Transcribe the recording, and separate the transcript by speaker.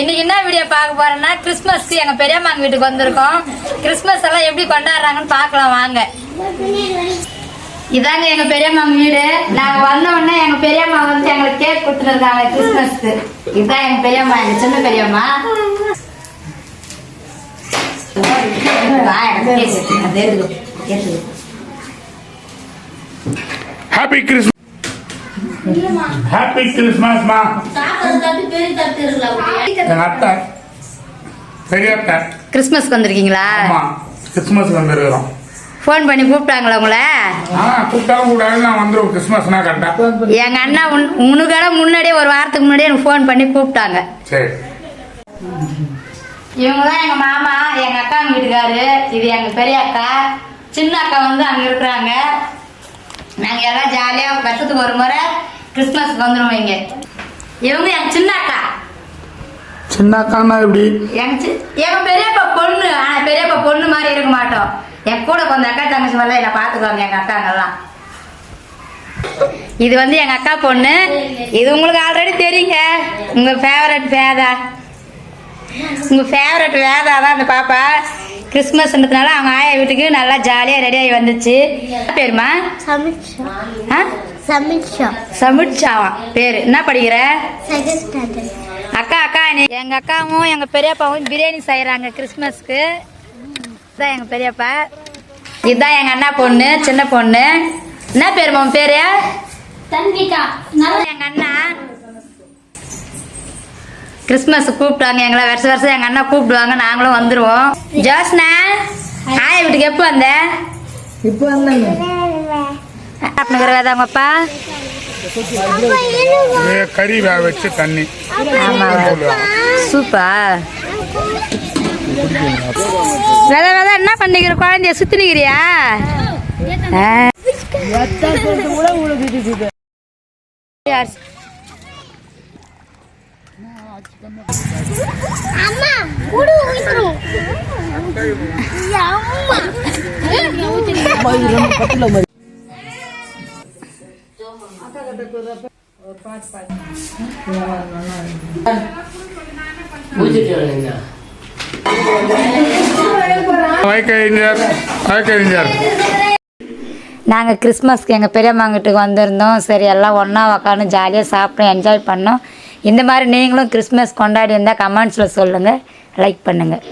Speaker 1: இன்னைக்கு என்ன வீடியோ பார்க்க போறேன்னா கிறிஸ்மஸ்க்கு எங்க பெரியம்மாங்க வீட்டுக்கு வந்திருக்கோம். கிறிஸ்மஸ் எல்லாம் எப்படி கொண்டாடுறாங்கன்னு பார்க்கலாம் வாங்க. இதாங்க எங்க பெரியம்மாங்க வீடு. நாங்க வந்த உடனே எங்க பெரியம்மா வந்து எங்களுக்கு கேக் கொடுத்துருந்தாங்க கிறிஸ்மஸ்க்கு இதுதான் எங்க பெரியம்மா எங்க சின்ன பெரியம்மா. வா, எனக்கு
Speaker 2: ஹாப்பி கிறிஸ்மஸ் கிறிஸ்மஸ்மா எங்க அத்தை. பெரிய அத்தை.
Speaker 1: கிறிஸ்மஸ்க்கு வந்திருக்கீங்களா?
Speaker 2: ஆமா. கிறிஸ்மஸ்க்கு வந்துருக்கிறோம்.
Speaker 1: ஃபோன் பண்ணி கூப்பிட்டாங்களா உங்களை?
Speaker 2: கூப்பிட்டாலும் கூடாது நான் வந்துருவோம் கிறிஸ்மஸ்னா கரெக்டா.
Speaker 1: எங்க அண்ணா உன்- உனக்கெல்லாம் முன்னாடியே ஒரு வாரத்துக்கு முன்னாடியே எனக்கு ஃபோன் பண்ணி கூப்பிட்டாங்க.
Speaker 2: சரி.
Speaker 1: இவங்க தான் எங்க மாமா எங்க அக்கா வீட்டுக்காரு இது எங்க பெரிய அக்கா. சின்ன அக்கா வந்து அங்க இருக்கிறாங்க. நாங்க எல்லாம் ஜாலியா வருஷத்துக்கு ஒரு முறை கிறிஸ்மஸ்க்கு வந்துருவோம் இங்க இவங்க எங்க சின்ன அக்கா
Speaker 2: சின்ன அக்கானா எப்படி
Speaker 1: சி- எங்க பெரியப்பா பொண்ணு ஆனா பெரியப்பா பொண்ணு மாதிரி இருக்க மாட்டோம். என் கூட கொஞ்சம் அக்கா தங்கச்சி வரல என்ன பாத்துக்குவாங்க எங்க அக்காங்கெல்லாம். இது வந்து எங்க அக்கா பொண்ணு. இது உங்களுக்கு ஆல்ரெடி தெரியுங்க. உங்க ஃபேவரட் வேதா. உங்க ஃபேவரட் வேதா தான் அந்த பாப்பா. கிறிஸ்மஸ்ன்றதுனால அவங்க ஆயா வீட்டுக்கு நல்லா ஜாலியா ரெடி ஆகி வந்துச்சு. பேருமா?
Speaker 3: சமீட்சா
Speaker 1: சமிட்சாவா பேரு. என்ன படிக்கிற? அக்கா அக்கா எங்க அக்காவும் எங்க பெரியப்பாவும் பிரியாணி செய்யறாங்க கிறிஸ்மஸ்க்கு இதான் எங்க பெரியப்பா. இதுதான் எங்க அண்ணா பொண்ணு சின்ன பொண்ணு. என்ன பேருமா உன் பேரு?
Speaker 3: தன்விகா
Speaker 1: எங்க அண்ணா. கிறிஸ்மஸ் கூப்பிட்டாங்க எங்களை வருஷம் வருஷம் எங்க அண்ணா கூப்பிடுவாங்க நாங்களும் வந்துருவோம். ஜோஸ்னா ஆயா வீட்டுக்கு எப்போ வந்த?
Speaker 4: இப்போ வந்தாங்க.
Speaker 1: அப்படிங்கிற வேதாங்கப்பா
Speaker 2: இது கறி வேக வச்சு தண்ணி.
Speaker 1: சூப்பர் வேத வேத என்ன பண்ணிக்கிற? குழந்தைய சுத்தி நிக்கிறியா ஆ.
Speaker 4: கூட உங்களுக்கு இருக்குது
Speaker 3: அம்மா குடு ஊத்துறோம் அம்மா
Speaker 4: பத்துல மாதிரி
Speaker 2: வழக்கறிஞர் வழக்கறிஞர்
Speaker 1: நாங்கள் கிறிஸ்மஸ்க்கு எங்கள் பெரியம்மா வீட்டுக்கு வந்திருந்தோம். சரி எல்லாம் ஒன்றா உக்காந்து ஜாலியாக சாப்பிட்டோம் என்ஜாய் பண்ணோம். இந்த மாதிரி நீங்களும் கிறிஸ்மஸ் கொண்டாடி இருந்தால் கமெண்ட்ஸில் சொல்லுங்கள் லைக் பண்ணுங்கள்